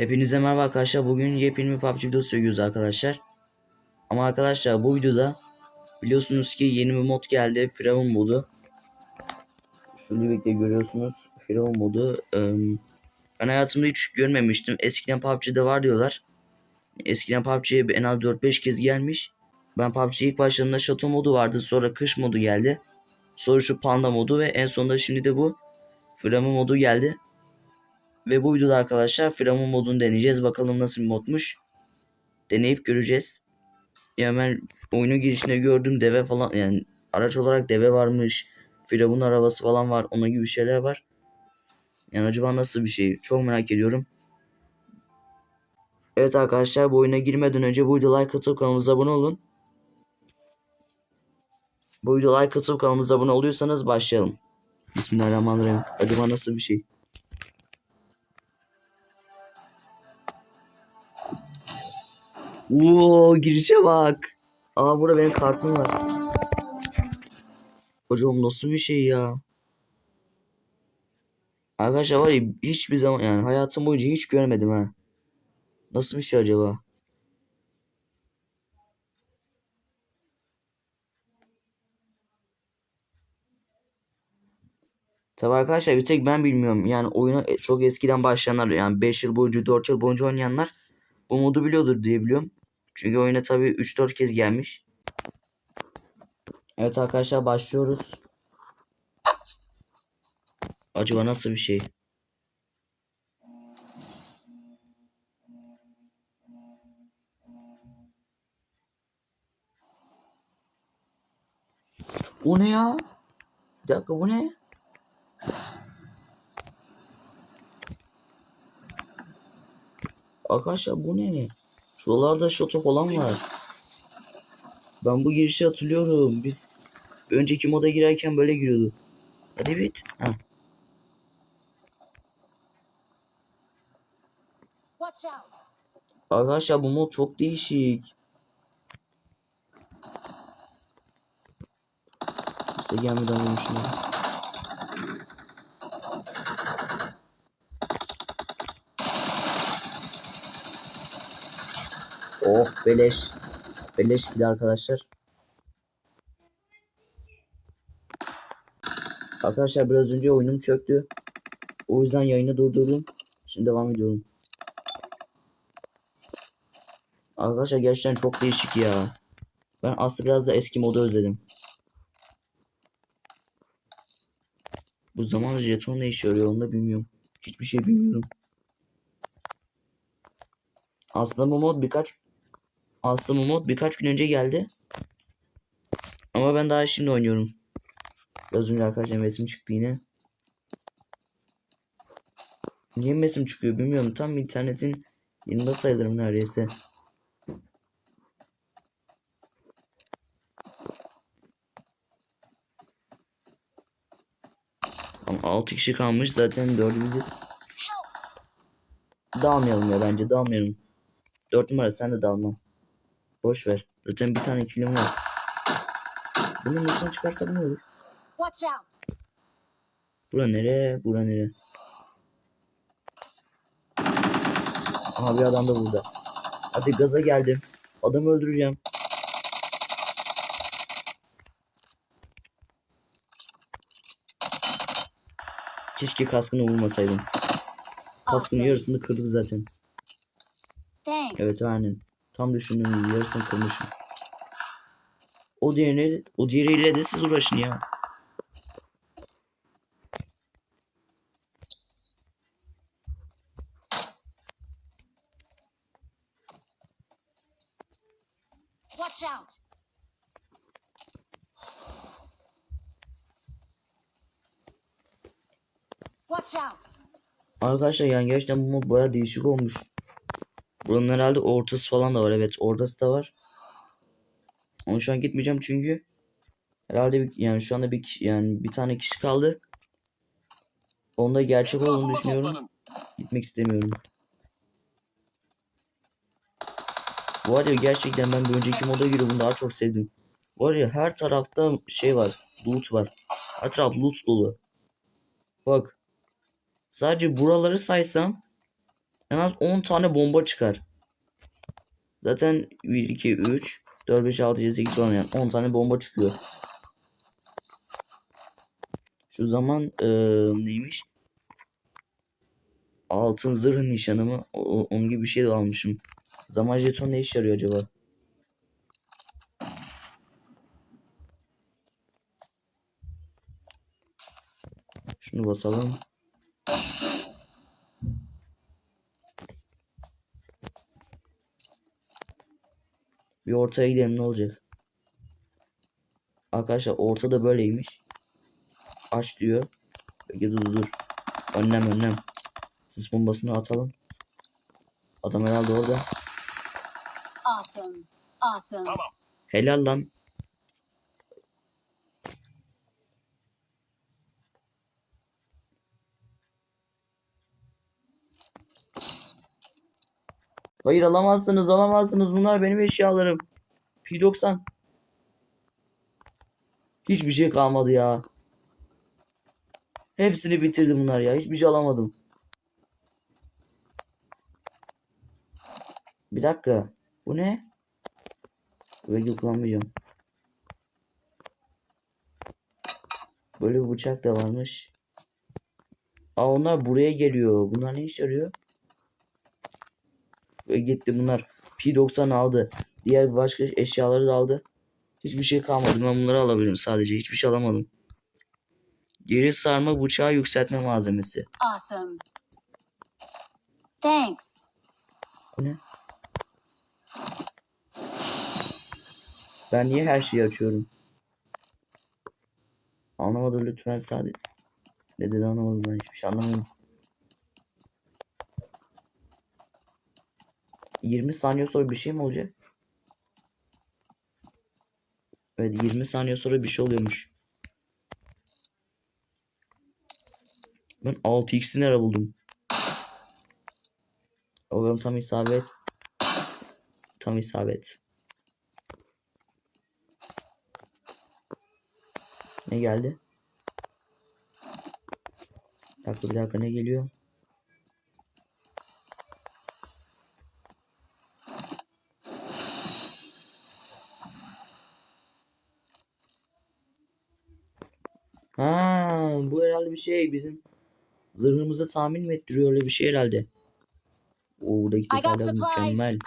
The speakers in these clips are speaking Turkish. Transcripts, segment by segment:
Hepinize merhaba arkadaşlar. Bugün yepyeni bir PUBG videosu çekiyoruz arkadaşlar. Ama arkadaşlar bu videoda biliyorsunuz ki yeni bir mod geldi. Firavun modu. Şurada birlikte görüyorsunuz. Firavun modu. Ben hayatımda hiç görmemiştim. Eskiden PUBG'de var diyorlar. Eskiden PUBG'ye en az 4-5 kez gelmiş. Ben PUBG'ye ilk başladığında şato modu vardı. Sonra kış modu geldi. Sonra şu panda modu ve en sonunda şimdi de bu Firavun modu geldi. Ve bu videoda arkadaşlar Firavun modunu deneyeceğiz. Bakalım nasıl bir modmuş. Deneyip göreceğiz. Ya ben oyunu girişinde gördüm deve falan yani araç olarak deve varmış. Firavun arabası falan var. Onun gibi şeyler var. Yani acaba nasıl bir şey? Çok merak ediyorum. Evet arkadaşlar bu oyuna girmeden önce bu videoya like atıp kanalımıza abone olun. Bu videoya like atıp kanalımıza abone oluyorsanız başlayalım. Bismillahirrahmanirrahim. Acaba nasıl bir şey? Oo girişe bak. Aa burada benim kartım var. Hocam nasıl bir şey ya? Arkadaşlar var ya hiçbir zaman yani hayatım boyunca hiç görmedim ha. Nasıl bir şey acaba? Tabi arkadaşlar bir tek ben bilmiyorum. Yani oyuna çok eskiden başlayanlar yani 5 yıl boyunca 4 yıl boyunca oynayanlar bu modu biliyordur diye biliyorum. Çünkü oyuna tabi 3-4 kez gelmiş. Evet arkadaşlar başlıyoruz. Acaba nasıl bir şey? O ne ya? Bir dakika bu ne? Arkadaşlar bu ne? Şuralarda şoto falan var. Ben bu girişi hatırlıyorum. Biz önceki moda girerken böyle giriyorduk. Hadi bit. Ha. Watch out! Arkadaşlar bu mod çok değişik. İşte gelmeden olmuşum. Oh beleş. Beleş gidi arkadaşlar. Arkadaşlar biraz önce oyunum çöktü. O yüzden yayını durdurdum. Şimdi devam ediyorum. Arkadaşlar gerçekten çok değişik ya. Ben aslında biraz da eski modu özledim. Bu zaman jeton ne işe yarıyor onu da bilmiyorum. Hiçbir şey bilmiyorum. Aslında bu mod birkaç aslında bu mod birkaç gün önce geldi. Ama ben daha şimdi oynuyorum. Biraz önce arkadaşlar resim çıktı yine. Niye resim çıkıyor bilmiyorum. Tam internetin yanında sayılırım neredeyse. Ama 6 kişi kalmış zaten 4'ü biziz. Dağılmayalım ya bence dağılmayalım. 4 numara sen de dağılma. Boş ver. Zaten bir tane kilom var. Bunun dışına çıkarsak ne olur? Watch out! Bura nere? Bura nere? Aha bir adam da burada. Hadi gaza geldim. Adamı öldüreceğim. Keşke kaskını vurmasaydım. Kaskın yarısını kırdı zaten. Evet aynen. Tam düşündüğüm gibi yarısını kırmışım. O diğerini, o diğeriyle de siz uğraşın ya. Watch out! Watch out! Arkadaşlar yani gerçekten bu mod baya değişik olmuş. Buranın herhalde ortası falan da var. Evet ortası da var. Ama şu an gitmeyeceğim çünkü herhalde bir, yani şu anda bir kişi yani bir tane kişi kaldı. Onda gerçek olduğunu düşünüyorum. Gitmek istemiyorum. Bu ya gerçekten ben bir önceki moda göre bunu daha çok sevdim. Var ya her tarafta şey var. Loot var. Her taraf loot dolu. Bak. Sadece buraları saysam En az 10 tane bomba çıkar. Zaten 1, 2, 3, 4, 5, 6, 7, 8 falan yani 10 tane bomba çıkıyor. Şu zaman eee, neymiş? Altın zırh nişanı mı? O, onun gibi bir şey de almışım. Zaman jeton ne işe yarıyor acaba? Şunu basalım. Bir ortaya gidelim ne olacak? Arkadaşlar ortada böyleymiş. Aç diyor. Peki dur dur. Önlem önlem. Sis bombasını atalım. Adam herhalde orada. Awesome. Awesome. Tamam. Helal lan. Hayır alamazsınız alamazsınız bunlar benim eşyalarım. P90. Hiçbir şey kalmadı ya. Hepsini bitirdi bunlar ya. Hiçbir şey alamadım. Bir dakika. Bu ne? Böyle kullanmayacağım. Böyle bir bıçak da varmış. Aa onlar buraya geliyor. Bunlar ne işe yarıyor? Ve gitti bunlar. P90 aldı. Diğer başka eşyaları da aldı. Hiçbir şey kalmadı. Ben bunları alabilirim sadece. Hiçbir şey alamadım. Geri sarma bıçağı yükseltme malzemesi. Awesome. Thanks. Ne? Ben niye her şeyi açıyorum? Anlamadım lütfen sadece. Ne dedi anlamadım ben hiçbir şey anlamadım. 20 saniye sonra bir şey mi olacak? Evet 20 saniye sonra bir şey oluyormuş. Ben 6x'i nerede buldum? Bakalım tam isabet. Tam isabet. Ne geldi? Bir dakika bir dakika ne geliyor? Ha, bu herhalde bir şey bizim zırhımızı tahmin mi ettiriyor öyle bir şey herhalde. O buradaki supplies. mükemmel.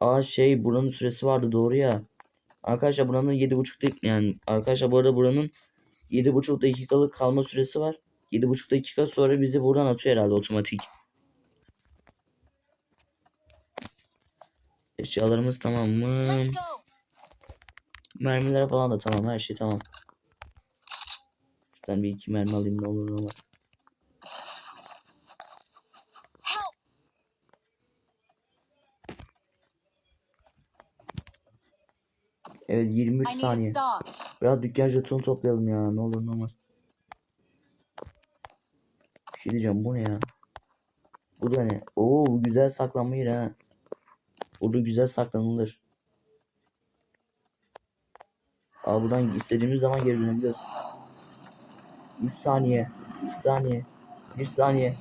Aa şey buranın süresi vardı doğru ya. Arkadaşlar buranın 7.5 dak yani arkadaşlar bu arada buranın 7.5 dakikalık kalma süresi var. 7.5 dakika sonra bizi buradan atıyor herhalde otomatik. Eşyalarımız tamam mı? Mermiler falan da tamam her şey tamam. Şuradan bir iki mermi alayım ne olur ama. Help. Evet 23 I need saniye. Biraz dükkan jetonu toplayalım ya ne olur ne olmaz. Bir şey diyeceğim bu ne ya? Bu da ne? Oo bu güzel saklanma yeri ha. Burada güzel saklanılır. Aa buradan istediğimiz zaman geri dönebiliyoruz. 3 saniye. 2 saniye. 1 saniye.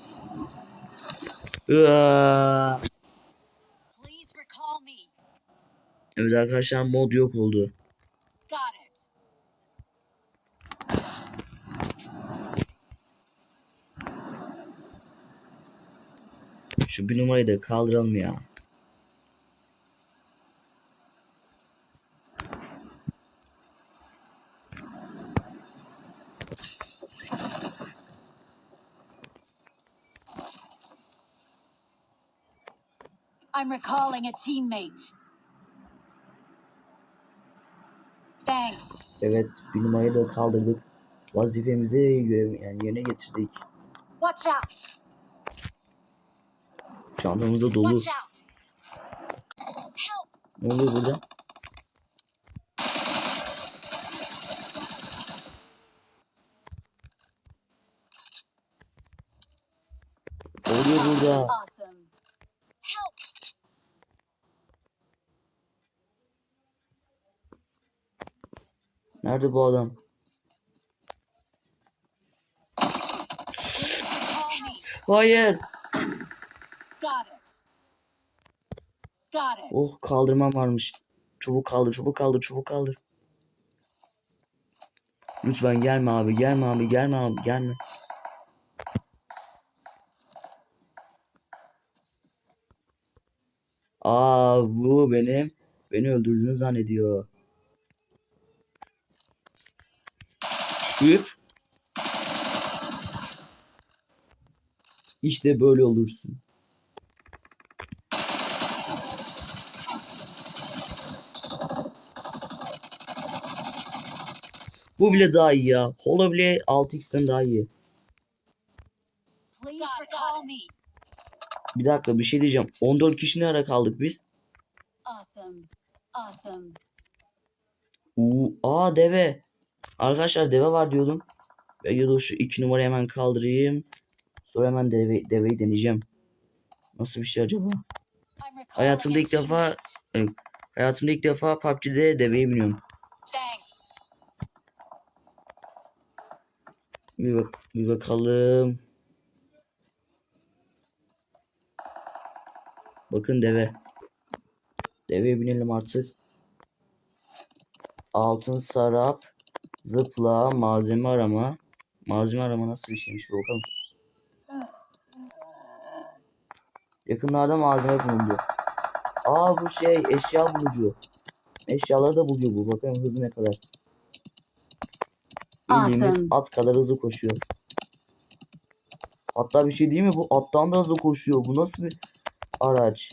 Evet arkadaşlar mod yok oldu. Şu bir numarayı da kaldıralım ya. I'm recalling a teammate. Thanks. Evet bir numarayı da kaldırdık. Vazifemizi yani yerine getirdik. Watch out. Çantamız da dolu. Watch out. Ne oluyor burada? Oluyor burada. Awesome. Help. Nerede bu adam? Hayır. Oh kaldırmam varmış. Çubuk kaldır, çubuk kaldır, çubuk kaldır. Lütfen gelme abi, gelme abi, gelme abi, gelme. Aa bu benim beni öldürdüğünü zannediyor. Üp. İşte böyle olursun. Bu bile daha iyi ya. Holo bile 6x'ten daha iyi. Bir dakika bir şey diyeceğim. 14 kişi ne ara kaldık biz? Awesome. Awesome. Uuu, aa deve. Arkadaşlar deve var diyordum. Ve da şu iki numarayı hemen kaldırayım. Sonra hemen deve, deveyi deneyeceğim. Nasıl bir şey acaba? Hayatımda ilk defa e, hayatımda ilk defa PUBG'de deveye biniyorum. Bir, bak, bir bakalım. Bakın deve. Deveye binelim artık. Altın sarap, zıpla, malzeme arama. Malzeme arama nasıl bir şeymiş bir bakalım. Yakınlarda malzeme bulunuyor. Aa bu şey eşya bulucu. Eşyaları da buluyor bu. Bakın hızı ne kadar. Bildiğimiz at kadar hızlı koşuyor. Hatta bir şey değil mi? Bu attan da hızlı koşuyor. Bu nasıl bir araç?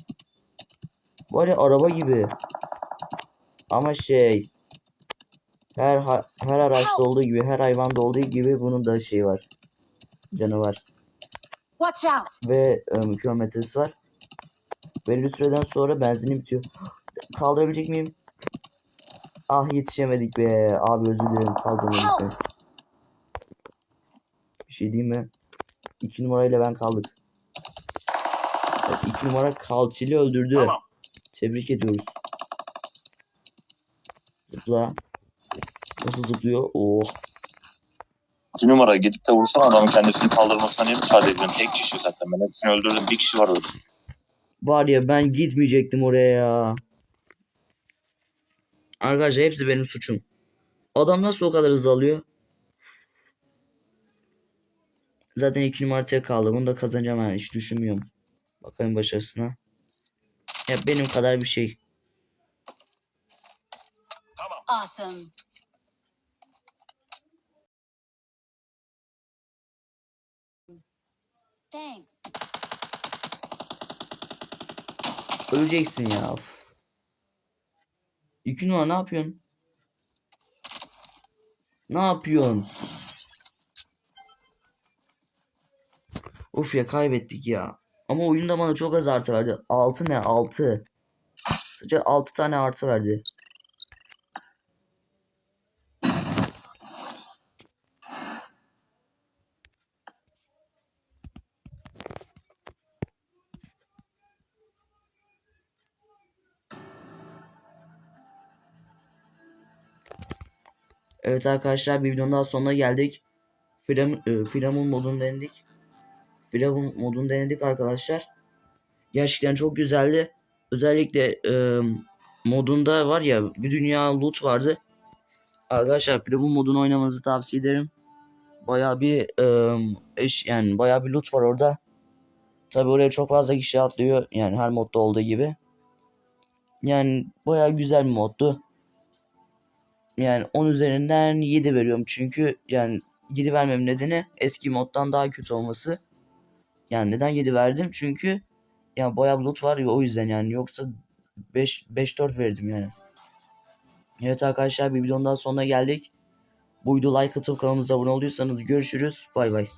Var ya araba gibi. Ama şey her her araçta olduğu gibi, her hayvanda olduğu gibi bunun da şey var. Canı var Watch out. ve e, kilometresi var. Belli süreden sonra benzini bitiyor. Kaldırabilecek miyim? Ah yetişemedik be. Abi özür dilerim kaldırmadım seni. Bir şey diyeyim mi? İki numarayla ben kaldık. Evet, iki numara Kalçil'i öldürdü. Tamam. Tebrik ediyoruz. Zıpla. Nasıl zıplıyor? Oh. İki numara gidip de vursan adamın kendisini kaldırmasına niye müsaade ediyorsun? Tek kişi zaten. Ben hepsini öldürdüm. Bir kişi var orada. Var ya ben gitmeyecektim oraya ya. Arkadaşlar hepsi benim suçum. Adam nasıl o kadar hızlı alıyor? Zaten iki numara tek kaldı. Bunu da kazanacağım yani hiç düşünmüyorum. Bakayım başarısına. Ya benim kadar bir şey. Awesome. Thanks. Öleceksin ya. Of. İki numara ne yapıyorsun? Ne yapıyorsun? Of ya kaybettik ya. Ama oyunda bana çok az artı verdi. 6 ne? 6. Sadece 6 tane artı verdi. Evet arkadaşlar bir videonun daha sonuna geldik. Firavun, e, Firavun modunu denedik. Firavun modunu denedik arkadaşlar. Gerçekten çok güzeldi. Özellikle e, modunda var ya bir dünya loot vardı. Arkadaşlar Firavun modunu oynamanızı tavsiye ederim. Baya bir e, eş yani baya bir loot var orada. Tabi oraya çok fazla kişi atlıyor. Yani her modda olduğu gibi. Yani baya güzel bir moddu. Yani 10 üzerinden 7 veriyorum çünkü yani 7 vermem nedeni eski moddan daha kötü olması. Yani neden 7 verdim? Çünkü yani bayağı loot var ya o yüzden yani yoksa 5 5 4 verdim yani. Evet arkadaşlar bir videonun daha sonuna geldik. Bu video like atıp kanalımıza abone olduysanız görüşürüz. Bay bay.